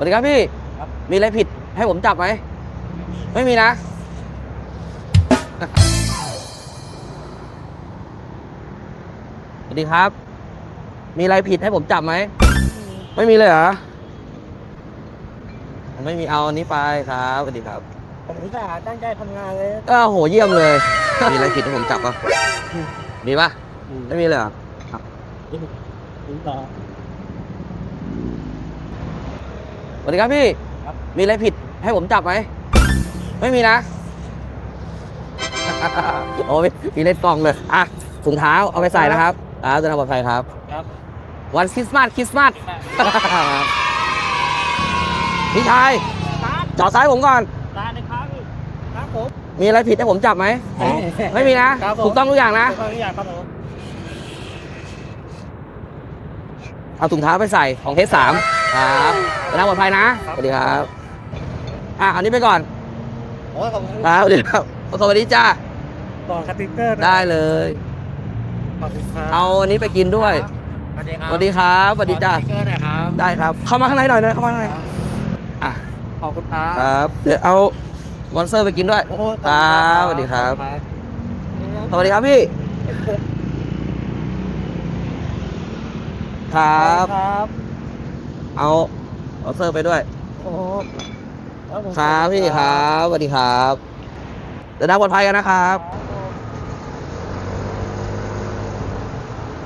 วัสดีครับพี่ครับมีอะไรผิดให้ผมจับไหม ไม่มีนะ สวัสดีครับ มีอะไรผิดให้ผมจับไหม ไม่มีเลยเหรอ ไม่มีเอาอันนี้ไปครับสวัสดีครับ ผมอุตส่าห์ตั้งใจทำงานเลย ก็โหเยี่ยมเลย มีอะไรผิดให้ผมจับป่ะ มีป่ะ ไม่มีเลยเหรอถึงต่อ สวัสดีครับพี่ ครับ มีอะไรผิดให้ผมจับไหม ไม่มีนะ โอ้ยมีเล่นกล่องเลยอะถุงเท้าเอาไปใส่นะครับอ่าจะทำปลอดภัยครับ ครับ วันคริสต์มาสคริสต์มาส พี่ชายครับจอดซ้ายผมก่อน ตาในครับพี่ครับผม มีอะไรผิดให้ผมจับไหม ไม่มีนะ ครับผม ถูกต้องทุกอย่างนะขออนุญาตครับผมเอาถุงเท้าไปใส่ของเทสสาม ครับจะทำปลอดภัยนะสวัสดีครับอะอันนี้ไปก่อนโอ้ยขอบคุณครับสวัสดีครับสวัสดีจ้าต่อสติ๊กเกอร์นะได้เลย ขอบคุณครับเอาอันนี้ไปกินด้วยสวัสดีครับสวัสดีครับสวัสดีจ้าขอสติ๊กเกอร์หน่อยครับได้ครับ เข้ามาข้างในหน่อยนะเข้ามาข้างในอะขอบคุณครับครับเดี๋ยวเอามอนสเตอร์ไปกินด้วย โอ้โหครับสวัสดีครับ สวัสดีครับพี่ ครับ ครับ เอามอนสเตอร์ไปด้วยโอ้โหครับพี่ครับสวัสดีครับเดินทางปลอดภัยกันนะครับ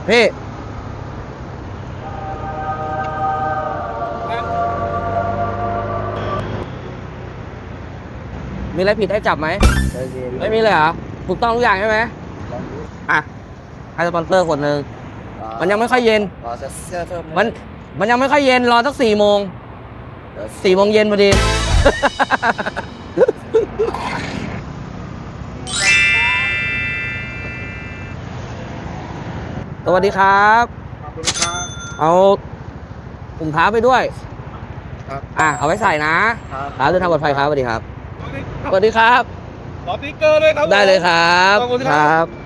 พี่มีอะไรผิดให้จับไหมไม่มีเลยเหรอถูกต้องทุกอย่างใช่ไหมอะให้สปอนเซอร์คนหนึ่งมันยังไม่ค่อยเย็นขอเสื้อเพิ่มมัน มันยังไม่ค่อยเย็นรอสักสี่โมงสี่โมงเย็นพอดี สวัสดีครับขอบคุณครับ เอาถุงเท้าไปด้วย ครับ อะ เอาไว้ใส่นะครับครับเดินทางปลอดภัยครับสวัสดีครับ สวัสดีครับ ขอสติ๊กเกอร์ด้วยครับ ได้เลยครับ ขอบคุณครับบ